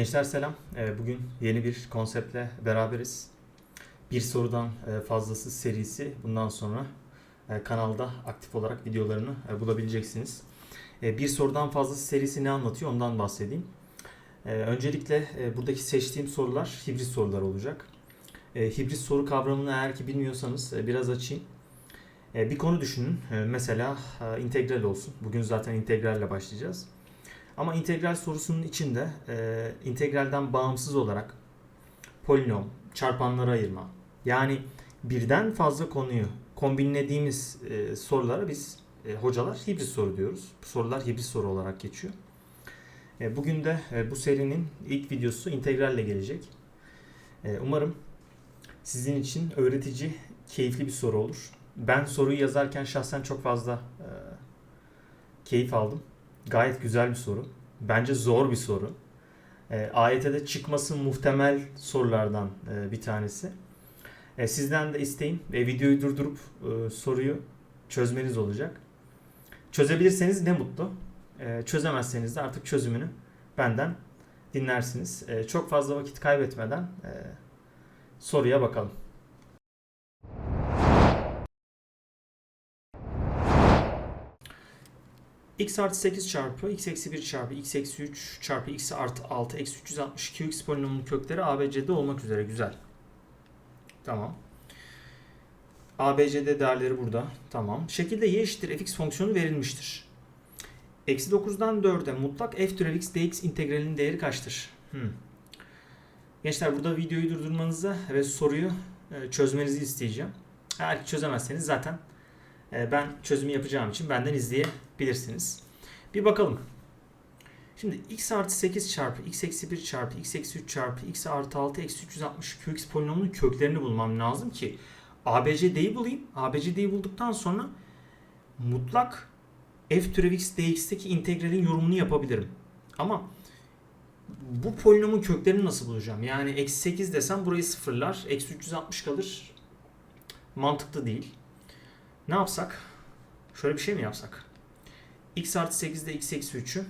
Gençler selam. Ee, Bugün yeni bir konseptle beraberiz. Bir sorudan e, fazlası serisi bundan sonra e, kanalda aktif olarak videolarını e, bulabileceksiniz. Bir sorudan fazlası serisi ne anlatıyor ondan bahsedeyim. Öncelikle buradaki seçtiğim sorular hibrit sorular olacak. Hibrit soru kavramını eğer ki bilmiyorsanız biraz açayım. Bir konu düşünün. Mesela integral olsun. Bugün zaten integralle başlayacağız. Ama integral sorusunun içinde e, integralden bağımsız olarak polinom, çarpanlara ayırma yani birden fazla konuyu kombinlediğimiz e, sorulara biz e, hocalar hibrit soru diyoruz. Bu sorular hibrit soru olarak geçiyor. E, bugün de e, bu serinin ilk videosu integralle gelecek. E, umarım sizin için öğretici, keyifli bir soru olur. Ben soruyu yazarken şahsen çok fazla e, keyif aldım. Gayet güzel bir soru. Bence zor bir soru. E, AYT'de çıkması muhtemel sorulardan e, bir tanesi. E, sizden de isteğim ve videoyu durdurup e, soruyu çözmeniz olacak. Çözebilirseniz ne mutlu. E, çözemezseniz de artık çözümünü benden dinlersiniz. E, çok fazla vakit kaybetmeden e, soruya bakalım. X artı 8 çarpı x eksi 1 çarpı x eksi 3 çarpı x artı 6 eksi 362 x polinomunun kökleri ABCD olmak üzere. Güzel. Tamam. ABCD değerleri burada. Tamam. Şekilde y eşittir fx fonksiyonu verilmiştir. Eksi 9'dan 4'e mutlak f türev x dx integralinin değeri kaçtır? Hmm. Gençler burada videoyu durdurmanızı ve soruyu e, çözmenizi isteyeceğim. Eğer çözemezseniz zaten ben çözümü yapacağım için benden izleyebilirsiniz. Bir bakalım. Şimdi x artı 8 çarpı x eksi 1 çarpı x eksi 3 çarpı x artı 6 eksi 360 qx polinomunun köklerini bulmam lazım ki ABCD'yi bulayım. ABCD'yi bulduktan sonra mutlak f türev x dx'teki integralin yorumunu yapabilirim. Ama bu polinomun köklerini nasıl bulacağım? Yani eksi 8 desem burayı sıfırlar. Eksi 360 kalır. Mantıklı değil. Ne yapsak? Şöyle bir şey mi yapsak? x artı 8 ile x eksi 3'ü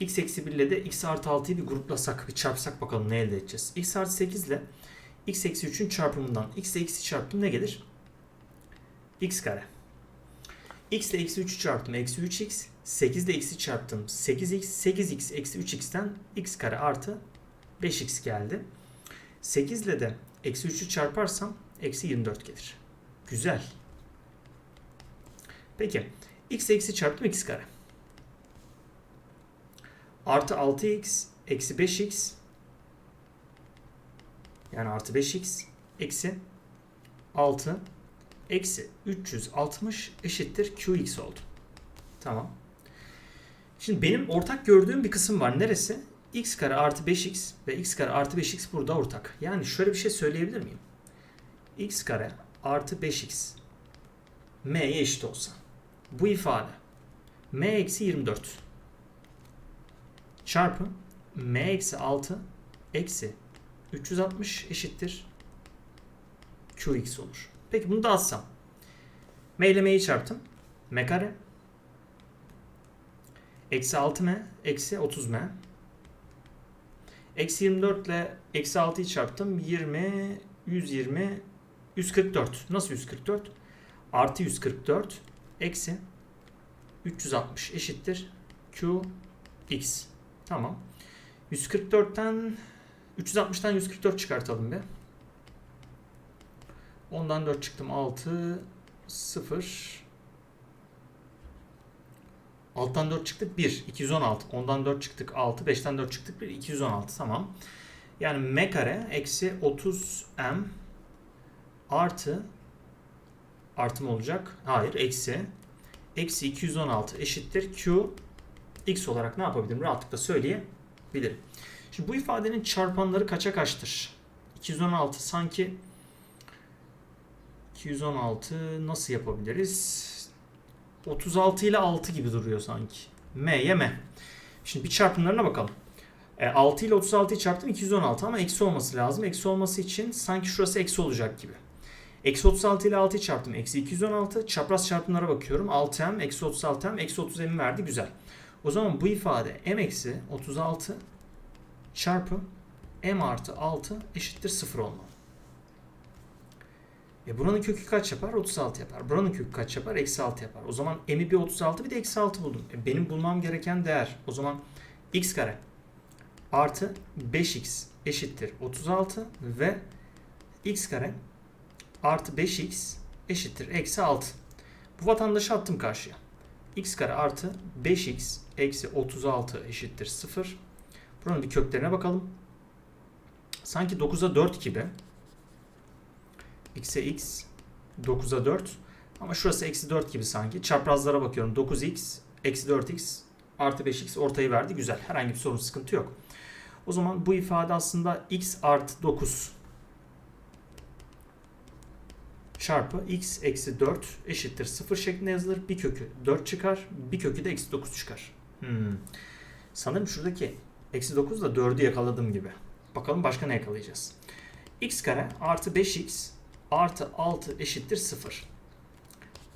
x eksi 1 ile de x artı 6'yı bir gruplasak, bir çarpsak bakalım ne elde edeceğiz. x artı 8 ile x eksi 3'ün çarpımından x ile x'i çarptım ne gelir? x kare. x ile eksi 3'ü çarptım eksi 3x. 8 ile x'i çarptım 8x. 8x eksi 3x'ten x kare artı 5x geldi. 8 ile de eksi 3'ü çarparsam eksi 24 gelir. Güzel. Peki. x eksi çarptım x kare. Artı 6x eksi 5x yani artı 5x eksi 6 eksi 360 eşittir qx oldu. Tamam. Şimdi benim ortak gördüğüm bir kısım var. Neresi? x kare artı 5x ve x kare artı 5x burada ortak. Yani şöyle bir şey söyleyebilir miyim? x kare artı 5x m'ye eşit olsa. Bu ifade m eksi 24 çarpı m eksi 6 eksi 360 eşittir qx olur. Peki bunu da alsam. m ile m'yi çarptım. m kare eksi 6m eksi 30m eksi 24 ile eksi 6'yı çarptım. 20 120 144. Nasıl 144? Artı 144 eksi 360 eşittir qx. Tamam. 144'ten 360'tan 144 çıkartalım be. Ondan 4 çıktım 6 0 Alttan 4 çıktık 1 216 ondan 4 çıktık 6 5'ten 4 çıktık 1 216 tamam. Yani m kare eksi 30m artı artı mı olacak? Hayır eksi eksi 216 eşittir q x olarak ne yapabilirim? Rahatlıkla söyleyebilirim. Şimdi bu ifadenin çarpanları kaça kaçtır? 216 sanki 216 nasıl yapabiliriz? 36 ile 6 gibi duruyor sanki. M'ye M. Şimdi bir çarpımlarına bakalım. E, 6 ile 36'yı çarptım 216 ama eksi olması lazım. Eksi olması için sanki şurası eksi olacak gibi. Eksi 36 ile 6'yı çarptım. Eksi 216. Çapraz çarpımlara bakıyorum. 6m, eksi 36m, eksi 30m verdi. Güzel. O zaman bu ifade m eksi 36 çarpı m artı 6 eşittir 0 olmalı. E buranın kökü kaç yapar? 36 yapar. Buranın kökü kaç yapar? Eksi 6 yapar. O zaman m'i bir 36 bir de eksi 6 buldum. E benim bulmam gereken değer. O zaman x kare artı 5x eşittir 36 ve x kare artı 5x eşittir eksi 6. Bu vatandaşı attım karşıya. x kare artı 5x eksi 36 eşittir 0. Buranın bir köklerine bakalım. Sanki 9'a 4 gibi. x'e x 9'a 4 ama şurası eksi 4 gibi sanki. Çaprazlara bakıyorum. 9x eksi 4x artı 5x ortayı verdi. Güzel. Herhangi bir sorun sıkıntı yok. O zaman bu ifade aslında x artı 9 çarpı x eksi 4 eşittir 0 şeklinde yazılır. Bir kökü 4 çıkar. Bir kökü de eksi 9 çıkar. Hmm. Sanırım şuradaki eksi 9 da 4'ü yakaladım gibi. Bakalım başka ne yakalayacağız. x kare artı 5x artı 6 eşittir 0.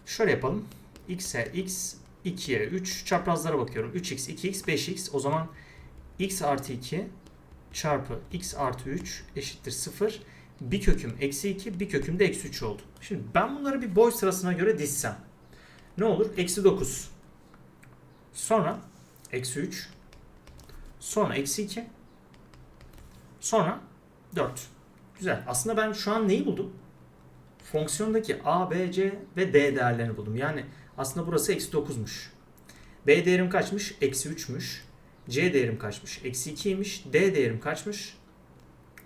Şöyle yapalım. x'e x, 2'ye 3. Çaprazlara bakıyorum. 3x, 2x, 5x. O zaman x artı 2 çarpı x artı 3 eşittir 0. Bir köküm eksi 2, bir köküm de eksi 3 oldu. Şimdi ben bunları bir boy sırasına göre dizsem. Ne olur? Eksi 9. Sonra eksi 3. Sonra eksi 2. Sonra 4. Güzel. Aslında ben şu an neyi buldum? Fonksiyondaki a, b, c ve d değerlerini buldum. Yani aslında burası eksi 9'muş. b değerim kaçmış? Eksi 3'müş. c değerim kaçmış? Eksi 2'ymiş. d değerim kaçmış?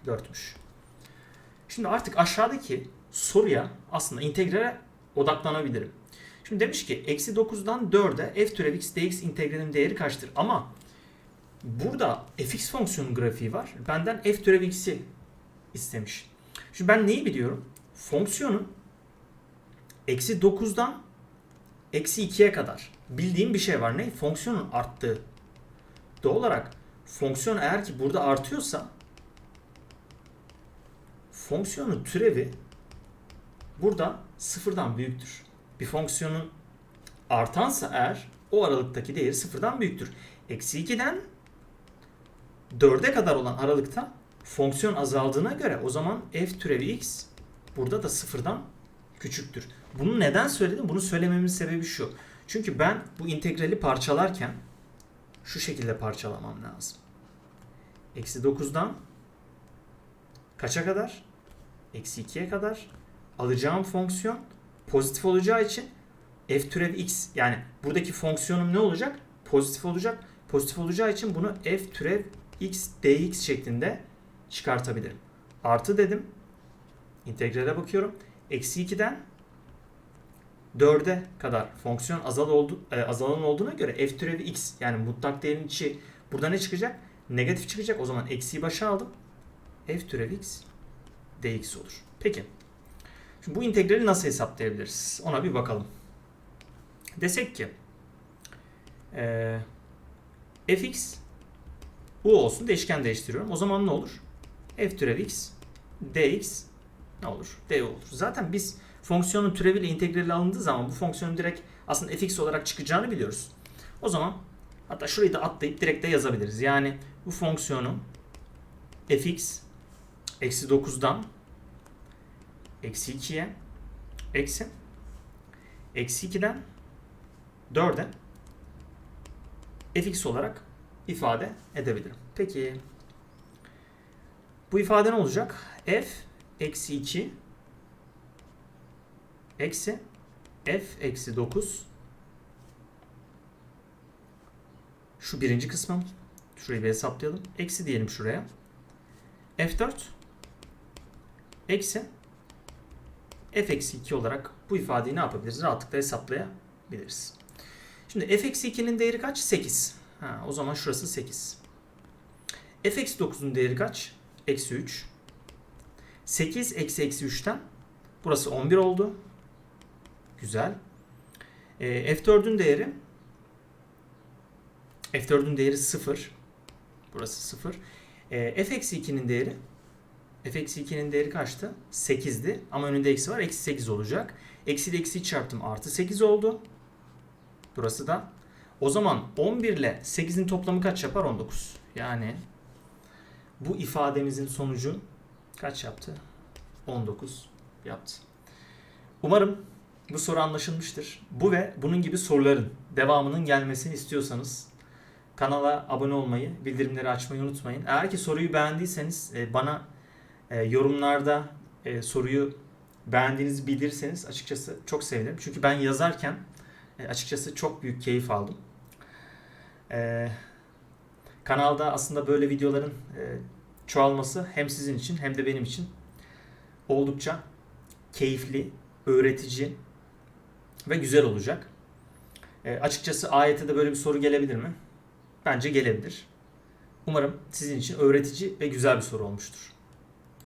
4'müş. Şimdi artık aşağıdaki soruya aslında integrale odaklanabilirim. Şimdi demiş ki eksi 9'dan 4'e f türev x dx integralin değeri kaçtır? Ama burada fx fonksiyonun grafiği var. Benden f türev x'i istemiş. Şimdi ben neyi biliyorum? Fonksiyonun eksi 9'dan eksi 2'ye kadar bildiğim bir şey var. Ne? Fonksiyonun arttığı. Doğal olarak fonksiyon eğer ki burada artıyorsa fonksiyonun türevi burada sıfırdan büyüktür. Bir fonksiyonun artansa eğer o aralıktaki değeri sıfırdan büyüktür. Eksi 2'den 4'e kadar olan aralıkta fonksiyon azaldığına göre o zaman f türevi x burada da sıfırdan küçüktür. Bunu neden söyledim? Bunu söylememin sebebi şu. Çünkü ben bu integrali parçalarken şu şekilde parçalamam lazım. Eksi 9'dan kaça kadar? Eksi 2'ye kadar alacağım fonksiyon pozitif olacağı için f türev x yani buradaki fonksiyonum ne olacak? Pozitif olacak. Pozitif olacağı için bunu f türev x dx şeklinde çıkartabilirim. Artı dedim. İntegrale bakıyorum. Eksi 2'den 4'e kadar fonksiyon azal oldu, e, azalan olduğuna göre f türevi x yani mutlak değerin içi burada ne çıkacak? Negatif çıkacak. O zaman eksiyi başa aldım. f türevi x dx olur. Peki. Şimdi bu integrali nasıl hesaplayabiliriz? Ona bir bakalım. Desek ki e, fx u olsun değişken değiştiriyorum. O zaman ne olur? f türev x dx ne olur? d olur. Zaten biz fonksiyonun türeviyle integrali alındığı zaman bu fonksiyonun direkt aslında fx olarak çıkacağını biliyoruz. O zaman hatta şurayı da atlayıp direkt de yazabiliriz. Yani bu fonksiyonun fx eksi 9'dan eksi 2'ye eksi eksi 2'den 4'e fx olarak ifade edebilirim. Peki bu ifade ne olacak? f eksi 2 eksi f eksi 9 şu birinci kısmım. Şurayı bir hesaplayalım. Eksi diyelim şuraya. f4 eksi f eksi 2 olarak bu ifadeyi ne yapabiliriz? Rahatlıkla hesaplayabiliriz. Şimdi f eksi 2'nin değeri kaç? 8. Ha, o zaman şurası 8. f eksi 9'un değeri kaç? Eksi 3. 8 eksi eksi 3'ten burası 11 oldu. Güzel. E, F4'ün değeri F4'ün değeri 0. Burası 0. E, F eksi 2'nin değeri F eksi 2'nin değeri kaçtı? 8'di. Ama önünde eksi var. Eksi 8 olacak. Eksi ile eksi çarptım. Artı 8 oldu. Burası da. O zaman 11 ile 8'in toplamı kaç yapar? 19. Yani Bu ifademizin sonucu kaç yaptı? 19 yaptı. Umarım bu soru anlaşılmıştır. Bu ve bunun gibi soruların devamının gelmesini istiyorsanız kanala abone olmayı, bildirimleri açmayı unutmayın. Eğer ki soruyu beğendiyseniz e, bana e, yorumlarda e, soruyu beğendiğinizi bildirirseniz açıkçası çok sevinirim. Çünkü ben yazarken e, açıkçası çok büyük keyif aldım. E, kanalda aslında böyle videoların e, çoğalması hem sizin için hem de benim için oldukça keyifli, öğretici ve güzel olacak. E, açıkçası ayette de böyle bir soru gelebilir mi? Bence gelebilir. Umarım sizin için öğretici ve güzel bir soru olmuştur.